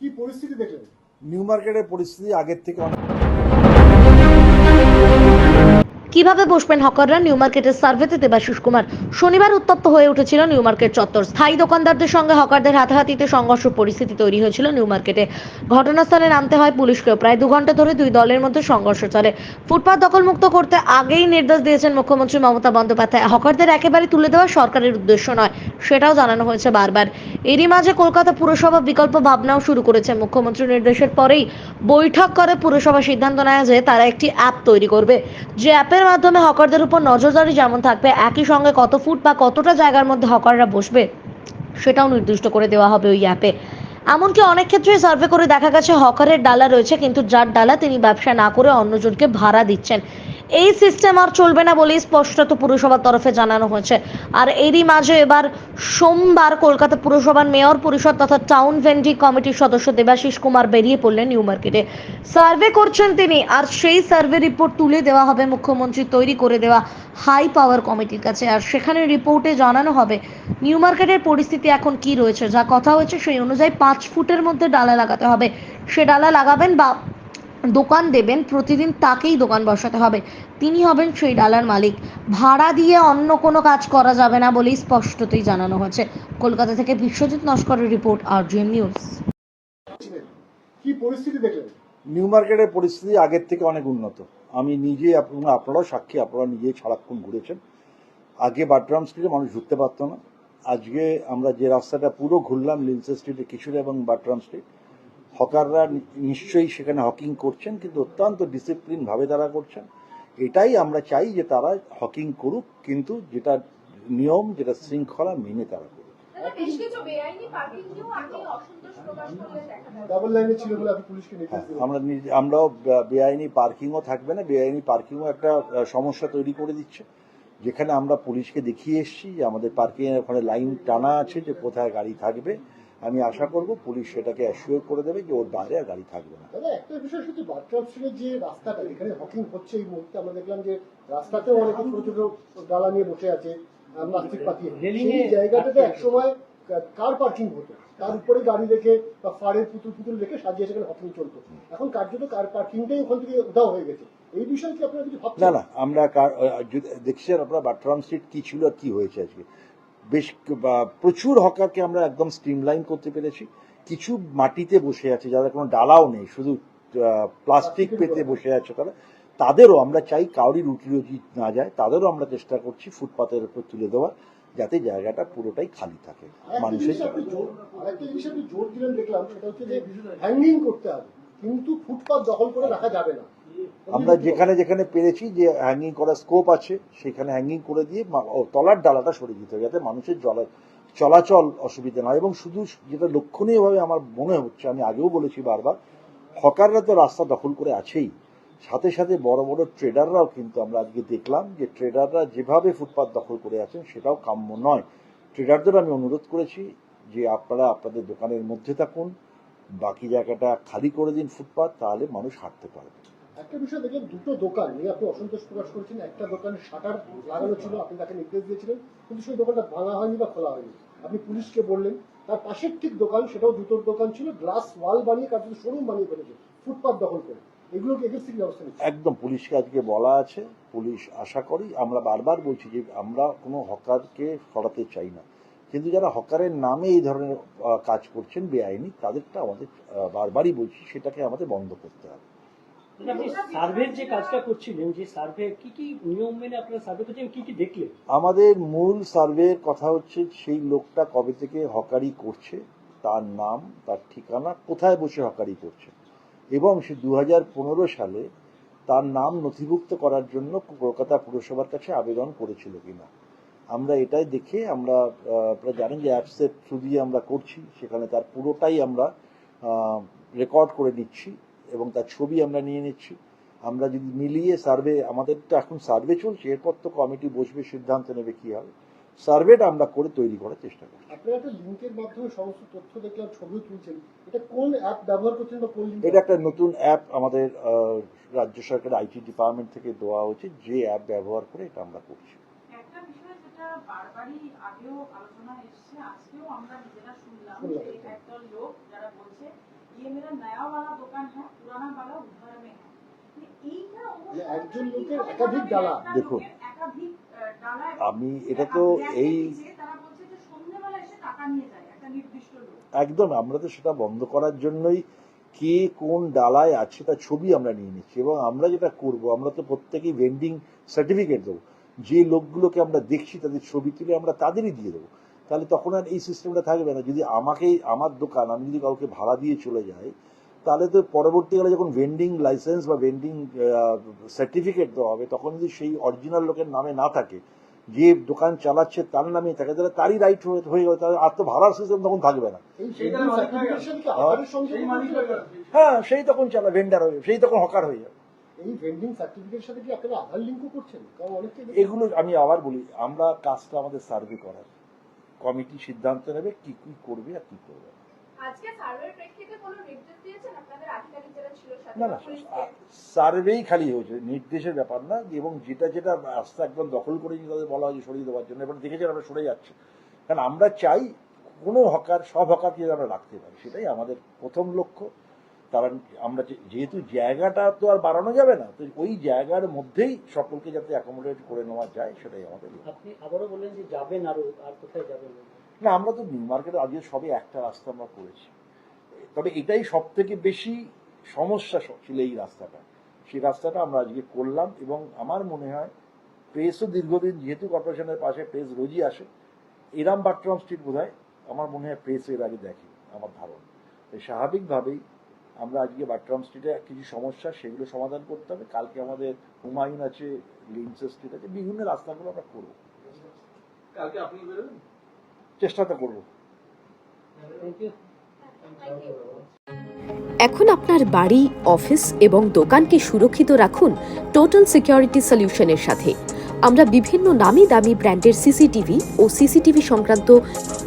কি পরিস্থিতি দেখলেন? নিউ মার্কেটের পরিস্থিতি আগের থেকে অনেক কীভাবে বসবেন হকাররা? নিউ মার্কেটের সার্ভেতে দেবাশিস কুমার শনিবার উত্তপ্ত হয়ে উঠেছিল নিউ মার্কেট চত্বর। স্থায়ী দোকানদারদের সঙ্গে হকারদের হাতাহাতিতে সংঘর্ষ পরিস্থিতি তৈরি হয়েছিল নিউ মার্কেটে। ঘটনাস্থলে নামতে হয় পুলিশকেও। প্রায় দু ঘণ্টা ধরে দুই দলের মধ্যে সংঘর্ষ চলে। ফুটপাত দখলমুক্ত করতে আগেই নির্দেশ দিয়েছেন মুখ্যমন্ত্রী মমতা বন্দ্যোপাধ্যায়। হকারদের একেবারে তুলে দেওয়া সরকারের উদ্দেশ্য নয়, সেটাও জানানো হয়েছে বারবার। এরই মাঝে কলকাতা পুরসভা বিকল্প ভাবনাও শুরু করেছে মুখ্যমন্ত্রীর নির্দেশের পরেই বৈঠক করে পুরসভা সিদ্ধান্ত নেয় যে তারা একটি অ্যাপ তৈরি করবে। যে অ্যাপের মাধ্যমে হকারদের উপর নজরদারি যেমন থাকবে, একই সঙ্গে কত ফুট বা কতটা জায়গার মধ্যে হকাররা বসবে সেটাও নির্দিষ্ট করে দেওয়া হবে ওই অ্যাপে। এমনকি অনেক ক্ষেত্রে সার্ভে করে দেখা গেছে, হকারের ডালা রয়েছে, কিন্তু যার ডালা তিনি ব্যবসা না করে অন্যজনকে ভাড়া দিচ্ছেন। এই সিস্টেম আর চলবে না বলেই স্পষ্টত পুরসভার তরফে জানানো হয়েছে। আর এরই মাঝে এবার সোমবার কলকাতা পুরসভার মেয়র পরিষদ তথা টাউন ভেন্ডি কমিটির সদস্য দেবাশিস কুমার বেরিয়ে পড়লেন নিউ মার্কেটে। সার্ভে করছেন তিনি, আর সেই সার্ভে রিপোর্ট তুলে দেওয়া হবে মুখ্যমন্ত্রী তৈরি করে দেওয়া হাই পাওয়ার কমিটির কাছে। আর সেখানে রিপোর্টে জানানো হবে নিউ মার্কেটের পরিস্থিতি এখন কি রয়েছে। যা কথা হয়েছে সেই অনুযায়ী পাঁচ ফুটের মধ্যে ডালা লাগাতে হবে। সে ডালা লাগাবেন বা দোকান দেবেন প্রতিদিন তাকেই দোকান বসাতে হবে। তিনি হবেন সেই ডালার মালিক। ভাড়া দিয়ে অন্য কোনো কাজ করা যাবে না বলেই স্পষ্টতই জানানো হয়েছে। কলকাতা থেকে বিশ্বজিৎ নস্করের রিপোর্ট আর নিউজ। কি পরিস্থিতি দেখলেন? নিউ মার্কেটের পরিস্থিতি আগের থেকে অনেক উন্নত। আমি নিজে এবং আপনারাও সাক্ষী আপনারা নিজেই সারাক্ষণ ঘুরেছেন। আগে বাটরাম স্ট্রিটে মানুষ ঢুকতে পারতো না। আজকে আমরা যে রাস্তাটা পুরো ঘুরলাম লিন্সে স্ট্রিটে কিশোর এবং বাটরাম স্ট্রিট হকাররা নি- নিশ্চয়ই সেখানে হকিং করছেন কিন্তু অত্যন্ত ডিসিপ্লিন ভাবে তারা করছেন। এটাই আমরা চাই যে তারা হকিং করুক কিন্তু যেটা নিয়ম যেটা শৃঙ্খলা মেনে তারা করুক। হ্যাঁ, আমরা আমরাও বেআইনি পার্কিংও থাকবে না বেআইনি পার্কিংও একটা সমস্যা তৈরি করে দিচ্ছে। যেখানে আমরা পুলিশকে দেখিয়ে এসেছি যে আমাদের পার্কিং এর ওখানে লাইন টানা আছে যে কোথায় গাড়ি থাকবে। আমি আশা করব পুলিশ সেটাকে অ্যাসিওর করে দেবে যে ওর বাইরে আর গাড়ি থাকবে না। দাদা একটা বিষয় শুধু বাট্রাম স্ট্রিটের যে রাস্তাটা যেখানে হকিং হচ্ছে এই মুহূর্তে আমরা দেখলাম যে রাস্তাতেও অনেকে ছোট ছোট ডালা নিয়ে বসে আছে প্লাস্টিক পাতিয়ে সেই জায়গাটাতে একসময় কার পার্কিং হতো। তার উপরে গাড়ি রেখে বা ফাড়ের পুতুল পুতুল রেখে সাজিয়ে সেখানে হকিং চলতো। এখন কার্যত কার পার্কিংটাই ওখান থেকে উধাও হয়ে গেছে। এই বিষয়ে কি আপনারা কিছু না ভাবছেন? না আমরা দেখছেন আপনারা বাটরাম স্ট্রিট কি ছিল আর কি হয়েছে আজকে। বেশ বা- প্রচুর হকারকে আমরা একদম স্ট্রিমলাইন করতে পেরেছি। কিছু মাটিতে বসে আছে যাদের কোনো ডালাও নেই শুধু প্লাস্টিক পেতে বসে আছে তারা। তাদেরও আমরা চাই কাউরি রুটি রুজি না যায় তাদেরও আমরা চেষ্টা করছি ফুটপাতের উপর তুলে দেওয়ার যাতে জায়গাটা পুরোটাই খালি থাকে মানুষের জোর দিলেন দেখলাম সেটা হচ্ছে যে হ্যাঙ্গিং করতে হবে। কিন্তু ফুটপাত দখল করে রাখা যাবে না। আমরা যেখানে যেখানে পেরেছি যে হ্যাঙ্গিং করার স্কোপ আছে, সেখানে হ্যাঙ্গিং করে দিয়ে তলার ডালাটা সরিয়ে দিতে হবে, যাতে মানুষের চলাচল অসুবিধা নয় এবং শুধু যেটা লক্ষণীয়ভাবে আমার মনে হচ্ছে, আমি আগেও বলেছি বারবার, হকাররা তো রাস্তা দখল করে আছেই। সাথে সাথে বড় বড় ট্রেডাররাও কিন্তু আমরা আজকে দেখলাম যে ট্রেডাররা যেভাবে ফুটপাত দখল করে আছেন, সেটাও কাম্য নয়। ট্রেডারদের আমি অনুরোধ করেছি যে আপনারা আপনাদের দোকানের মধ্যে থাকুন, বাকি জায়গাটা খালি করে দিন ফুটপাত, তাহলে মানুষ হাঁটতে পারবে। একটা বিষয় দেখলাম দুটো দোকান নিয়ে আপনি অসন্তোষ প্রকাশ করেছেন, একটা দোকানে শাটার লাগানো ছিল, আপনি তাকে নির্দেশ দিয়েছিলেন, কিন্তু সেই দোকানটা ভাঙা হয়নি বা খোলা হয়নি। আপনি পুলিশকে বললেন, তার পাশের ঠিক দোকান, সেটাও জুতোর দোকান ছিল, গ্লাস ওয়াল বানিয়ে, কার শোরুম বানিয়ে ফেলেছে, ফুটপাত দখল করে। এগুলো কি এগেন্সি ব্যবস্থা একদম, পুলিশকে আজকে বলা আছে, পুলিশ আশা করি, আমরা বারবার বলছি যে আমরা কোনো হকারকে সরাতে চাই না। কিন্তু যারা হকারের নামে এই ধরনের কাজ করছেন, বেআইনি, তাদেরটা আমাদের বারবারই বলছি, সেটাকে আমাদের বন্ধ করতে হবে। আমাদের মূল সার্ভের কথা হচ্ছে, সেই লোকটা কবে থেকে হকারি করছে, তার নাম, তার ঠিকানা, কোথায় বসে হকারি করছে। এবং সে দু হাজার পনেরো সালে তার নাম নথিভুক্ত করার জন্য কলকাতা পুরসভার কাছে আবেদন করেছিল কিনা। আমরা এটাই দেখে আমরা আপনারা জানেন যে অ্যাপসের থ্রু দিয়ে আমরা করছি, সেখানে তার পুরোটাই আমরা রেকর্ড করে নিচ্ছি এবং তার ছবি আমরা নিয়ে নিচ্ছি। আমরা যদি মিলিয়ে সার্ভে আমাদের তো এখন সার্ভে চলছে এরপর তো কমিটি বসবে সিদ্ধান্ত নেবে কি হবে। সার্ভেটা আমরা করে তৈরি করার চেষ্টা করছি। আপনারা একটা লিঙ্কের মাধ্যমে সমস্ত তথ্য দেখলাম ছবিও তুলছেন। এটা কোন অ্যাপ ব্যবহার করছেন বা কোন এটা একটা নতুন অ্যাপ আমাদের রাজ্য সরকারের আইটি ডিপার্টমেন্ট থেকে দেওয়া হয়েছে যে অ্যাপ ব্যবহার করে এটা আমরা করছি। একটা বিষয় যেটা বারবারই আগেও আলোচনা এসছে আজকেও আমরা নিজেরা শুনলাম। যে একদল লোক मेरा नया वाला दुकान है पुराना वाला उधर में है মানে এইটা মানে অবশ্যই একজন লোকের এইখানে একাধিক ডালা। একটা দেখুন, লোকের একাধিক আহ, ডালা এবং আমি এটা তো একটা এই ব্যাগে দিয়েছে, তারা বলছে যে সন্ধ্যেবেলা এসে টাকা নিয়ে যায় একটা নির্দিষ্ট লোক একদম আমরা তো সেটা বন্ধ করার জন্যই কে কোন ডালায় আছে তার ছবি আমরা নিয়ে নিচ্ছি এবং আমরা যেটা করব আমরা তো প্রত্যেকেই ভেন্ডিং সার্টিফিকেট দেবো যে লোকগুলোকে আমরা দেখছি তাদের ছবি তুলে আমরা তাদেরই দিয়ে দেবো তাহলে তখন আর এই সিস্টেমটা থাকবে না। যদি আমাকেই আমার দোকান আমি যদি কাউকে ভাড়া দিয়ে চলে যাই তাহলে তো পরবর্তীকালে যখন ভেন্ডিং লাইসেন্স বা ভেন্ডিং সার্টিফিকেট দেওয়া হবে তখন যদি সেই অরিজিনাল লোকের নামে না থাকে যে দোকান চালাচ্ছে তার নামে থাকে তাহলে তারই রাইট হয়ে গেল। তাহলে আর তো ভাড়ার সিস্টেম তখন থাকবে না। সঙ্গে হ্যাঁ সেই তখন চালা ভেন্ডার হয়ে যাবে, সেই তখন হকার হয়ে যাবে। এই ভেন্ডিং সার্টিফিকেটের সাথে কি আপনারা আধার লিঙ্কও করছেন? কারণ অনেকে এগুলো আমি আবার বলি আমরা কাজটা আমাদের সার্ভে করার। কমিটি সিদ্ধান্ত নেবে কি কি করবে আর কি করবে। না। না সার্ভেই খালি হয়েছে নির্দেশের ব্যাপার না এবং যেটা যেটা রাস্তা একদম দখল করে তাদের বলা হয়েছে সরিয়ে দেওয়ার জন্য এবার দেখেছেন আমরা সরে যাচ্ছে। কারণ আমরা চাই কোনো হকার সব হকারকে আমরা রাখতে পারি সেটাই আমাদের প্রথম লক্ষ্য। তারা আমরা যেহেতু জায়গাটা তো আর বাড়ানো যাবে না তো ওই জায়গার মধ্যেই সকলকে যাতে অ্যাকোমোডেট করে নেওয়া যায় সেটাই আমাদের আপনি আবারও বললেন যে যাবেন আরও আর কোথায় যাবেন? না আমরা তো নিউ মার্কেটে আজকে সবে একটা রাস্তা আমরা করেছি। তবে এটাই সব থেকে বেশি সমস্যা ছিল এই রাস্তাটা। সেই রাস্তাটা আমরা আজকে করলাম এবং আমার মনে হয় প্রেসও দীর্ঘদিন যেহেতু কর্পোরেশনের পাশে প্রেস রোজই আসে এরাম বাট্রাম স্ট্রিট বোধ আমার মনে হয় প্রেস এর আগে দেখে আমার ধারণা। স্বাভাবিকভাবেই আমরা আজকে বাট্রাম স্ট্রিটে কিছু সমস্যা সেগুলো সমাধান করতে হবে। কালকে আমাদের হুমায়ুন আছে লিন্সের স্ট্রিট আছে বিভিন্ন রাস্তাগুলো আমরা করব। কালকে আপনি বেরোবেন? চেষ্টা তো করব. এখন আপনার বাড়ি অফিস এবং দোকানকে সুরক্ষিত রাখুন টোটাল সিকিউরিটি সলিউশনের সাথে। আমরা বিভিন্ন নামি দামি ব্র্যান্ডের সিসিটিভি ও সিসিটিভি সংক্রান্ত